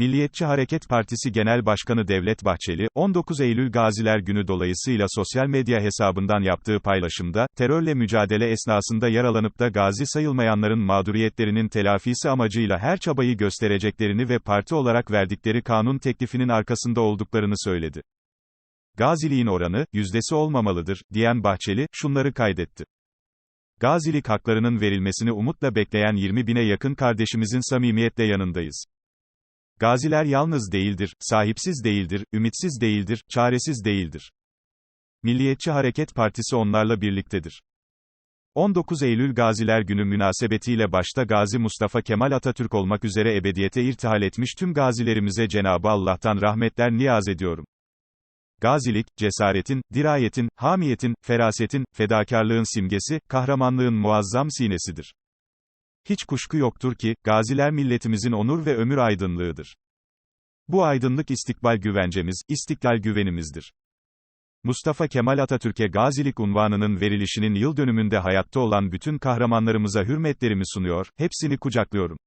Milliyetçi Hareket Partisi Genel Başkanı Devlet Bahçeli, 19 Eylül Gaziler Günü dolayısıyla sosyal medya hesabından yaptığı paylaşımda, terörle mücadele esnasında yaralanıp da gazi sayılmayanların mağduriyetlerinin telafisi amacıyla her çabayı göstereceklerini ve parti olarak verdikleri kanun teklifinin arkasında olduklarını söyledi. Gaziliğin oranı, yüzdesi olmamalıdır, diyen Bahçeli, şunları kaydetti. Gazilik haklarının verilmesini umutla bekleyen 20 bine yakın kardeşimizin samimiyetle yanındayız. Gaziler yalnız değildir, sahipsiz değildir, ümitsiz değildir, çaresiz değildir. Milliyetçi Hareket Partisi onlarla birliktedir. 19 Eylül Gaziler Günü münasebetiyle başta Gazi Mustafa Kemal Atatürk olmak üzere ebediyete irtihal etmiş tüm gazilerimize Cenabı Allah'tan rahmetler niyaz ediyorum. Gazilik, cesaretin, dirayetin, hamiyetin, ferasetin, fedakarlığın simgesi, kahramanlığın muazzam sinesidir. Hiç kuşku yoktur ki, gaziler milletimizin onur ve ömür aydınlığıdır. Bu aydınlık istikbal güvencemiz, istiklal güvenimizdir. Mustafa Kemal Atatürk'e gazilik unvanının verilişinin yıl dönümünde hayatta olan bütün kahramanlarımıza hürmetlerimi sunuyor, hepsini kucaklıyorum.